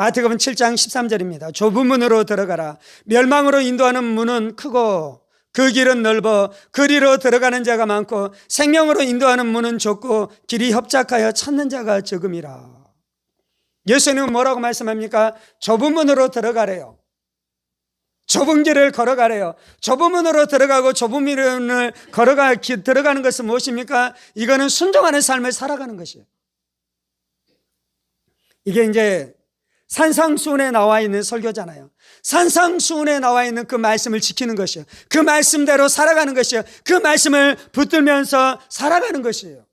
마태복음 7장 13절입니다. 좁은 문으로 들어가라. 멸망으로 인도하는 문은 크고 그 길은 넓어 그리로 들어가는 자가 많고 생명으로 인도하는 문은 좁고 길이 협착하여 찾는 자가 적음이라. 예수님은 뭐라고 말씀합니까? 좁은 문으로 들어가래요. 좁은 길을 걸어가래요. 좁은 문으로 들어가고 좁은 문을 걸어가 기- 들어가는 것은 무엇입니까? 이거는 순종하는 삶을 살아가는 것이에요. 이게 이제 산상수훈에 나와 있는 설교잖아요. 산상수훈에 나와 있는 그 말씀을 지키는 것이요. 그 말씀대로 살아가는 것이요. 그 말씀을 붙들면서 살아가는 것이에요.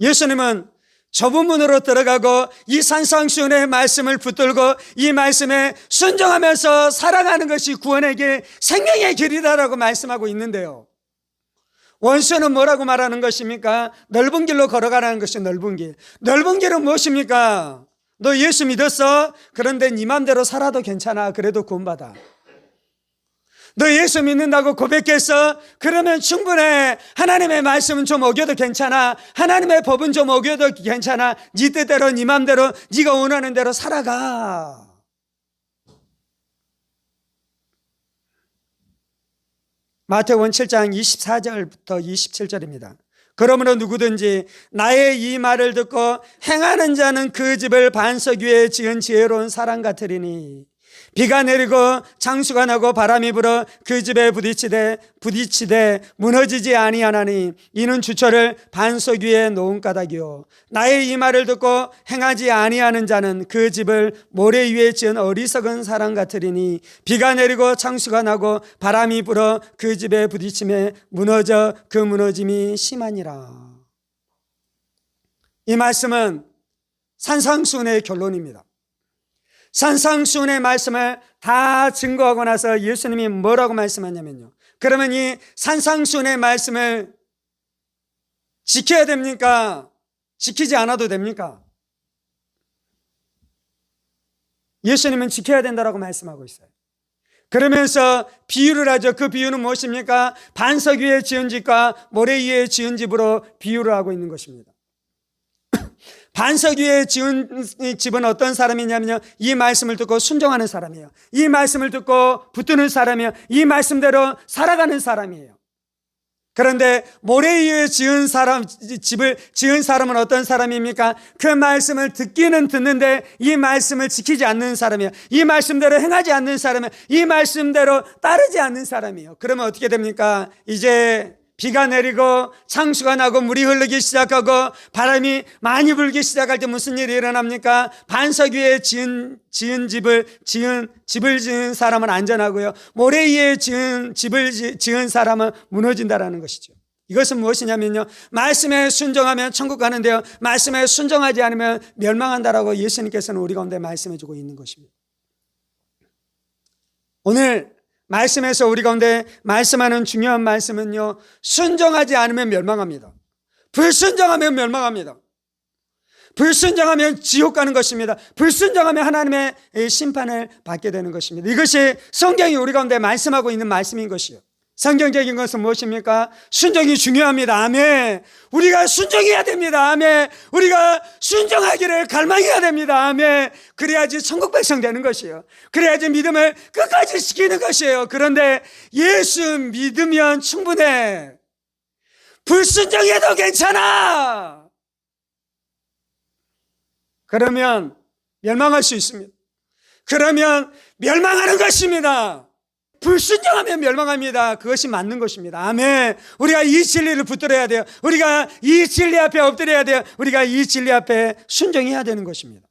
예수님은 좁은 문으로 들어가고 이 산상수훈의 말씀을 붙들고 이 말씀에 순종하면서 살아가는 것이 구원의 길, 생명의 길이다라고 말씀하고 있는데요. 원수는 뭐라고 말하는 것입니까? 넓은 길로 걸어가라는 것이 넓은 길. 넓은 길은 무엇입니까? 너 예수 믿었어? 그런데 네 맘대로 살아도 괜찮아. 그래도 구원받아. 너 예수 믿는다고 고백했어? 그러면 충분해. 하나님의 말씀은 좀 어겨도 괜찮아. 하나님의 법은 좀 어겨도 괜찮아. 네 뜻대로 네 맘대로 네가 원하는 대로 살아가. 마태원 7장 24절부터 27절입니다. 그러므로 누구든지 나의 이 말을 듣고 행하는 자는 그 집을 반석 위에 지은 지혜로운 사람 같으리니 비가 내리고 장수가 나고 바람이 불어 그 집에 부딪히되 부딪히되 무너지지 아니하나니 이는 주처를 반석 위에 놓은 까닭이요 나의 이 말을 듣고 행하지 아니하는 자는 그 집을 모래 위에 지은 어리석은 사람 같으리니 비가 내리고 장수가 나고 바람이 불어 그 집에 부딪힘에 무너져 그 무너짐이 심하니라 이 말씀은 산상수훈의 결론입니다. 산상수훈의 말씀을 다 증거하고 나서 예수님이 뭐라고 말씀하냐면요. 그러면 이 산상수훈의 말씀을 지켜야 됩니까? 지키지 않아도 됩니까? 예수님은 지켜야 된다라고 말씀하고 있어요. 그러면서 비유를 하죠. 그 비유는 무엇입니까? 반석 위에 지은 집과 모래 위에 지은 집으로 비유를 하고 있는 것입니다. 반석 위에 지은 집은 어떤 사람이냐면요. 이 말씀을 듣고 순종하는 사람이에요. 이 말씀을 듣고 붙드는 사람이에요. 이 말씀대로 살아가는 사람이에요. 그런데 모래 위에 지은 사람, 집을 지은 사람은 어떤 사람입니까? 그 말씀을 듣기는 듣는데 이 말씀을 지키지 않는 사람이에요. 이 말씀대로 행하지 않는 사람이에요. 이 말씀대로 따르지 않는 사람이에요. 그러면 어떻게 됩니까? 이제 비가 내리고 창수가 나고 물이 흐르기 시작하고 바람이 많이 불기 시작할 때 무슨 일이 일어납니까? 반석 위에 지은, 지은 집을, 지은, 집을 지은 사람은 안전하고요. 모래 위에 지은 집을 지- 지은 사람은 무너진다라는 것이죠. 이것은 무엇이냐면요. 말씀에 순종하면 천국 가는데요. 말씀에 순종하지 않으면 멸망한다라고 예수님께서는 우리 가운데 말씀해 주고 있는 것입니다. 오늘 말씀에서 우리 가운데 말씀하는 중요한 말씀은요, 순종하지 않으면 멸망합니다. 불순종하면 멸망합니다. 불순종하면 지옥 가는 것입니다. 불순종하면 하나님의 심판을 받게 되는 것입니다. 이것이 성경이 우리 가운데 말씀하고 있는 말씀인 것이요. 성경적인 것은 무엇입니까? 순종이 중요합니다. 아멘. 우리가 순종해야 됩니다. 아멘. 우리가 순종하기를 갈망해야 됩니다. 아멘. 그래야지 천국 백성 되는 것이에요. 그래야지 믿음을 끝까지 지키는 것이에요. 그런데 예수 믿으면 충분해. 불순종해도 괜찮아. 그러면 멸망할 수 있습니다. 그러면 멸망하는 것입니다. 불순종하면 멸망합니다. 그것이 맞는 것입니다. 아멘. 우리가 이 진리를 붙들어야 돼요. 우리가 이 진리 앞에 엎드려야 돼요. 우리가 이 진리 앞에 순종해야 되는 것입니다.